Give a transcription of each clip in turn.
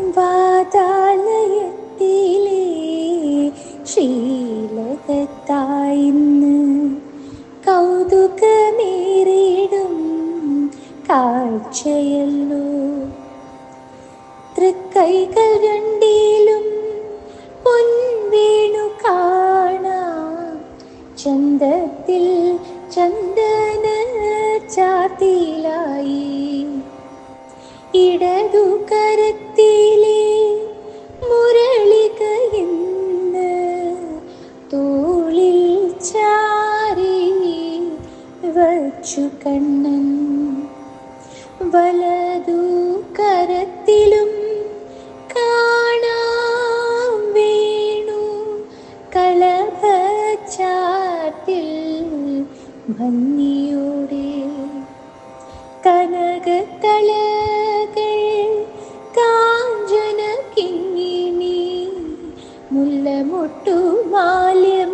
വാതാലയത്തിലെ ശ്രീലകത്തായിന്ന് കൗതുകമേറിടും കാഴ്ചയല്ലോ. തൃക്കൈകൾ രണ്ടിലും പൊൻവേണു കാണാം. ചന്തത്തിൽ ചന്ദന ചാത്തിലായി ഇടതു കരത്തിലെ മുരളിക തോളിൽ ചാരി വച്ചു കണ്ണൻ. വലതു കരത്തിലും വേണു ഭംഗിയോടെ കനകത്തളകൾ മുല്ലമൊട്ടുമാല്യം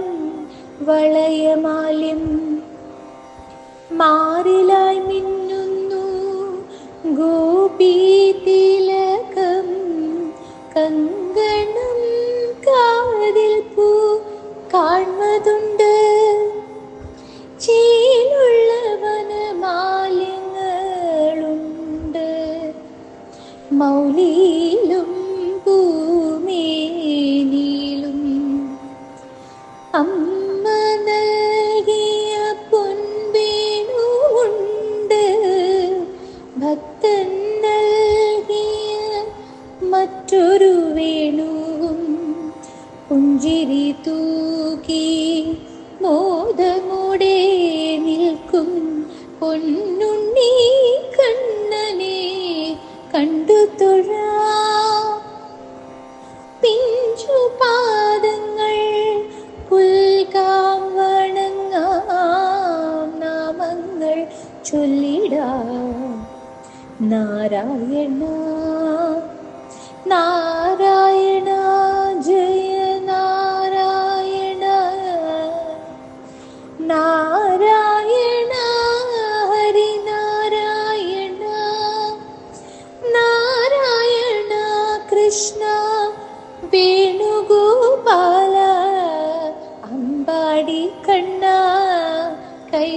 വളയമാല്യം മാറിലായി മിന്നുന്നു ഗോപി തിലകം. കങ്കണം കാതിൽ പൂ കാണുന്നതുണ്ട്. ചേലുള്ള വനമാലിങ്ങളുണ്ട് മൗലിയിലും നൽകിയ മറ്റൊരു വേണുവും പുഞ്ചിരി തൂക്കി മോദമോടെ നിൽക്കും. പൊന്നുണ്ണി കണ്ണനെ കണ്ടു തൊഴാ. പിഞ്ചു പാദങ്ങൾ പുൽകാം വണങ്ങാം നാമങ്ങൾ ചൊല്ലിടാം. नारायण नारायण जय नारायण नारायण हरिनारायण नारायण कृष्ण वेणुगोपाल अम्बाडि अम्बाडिखण्णा कै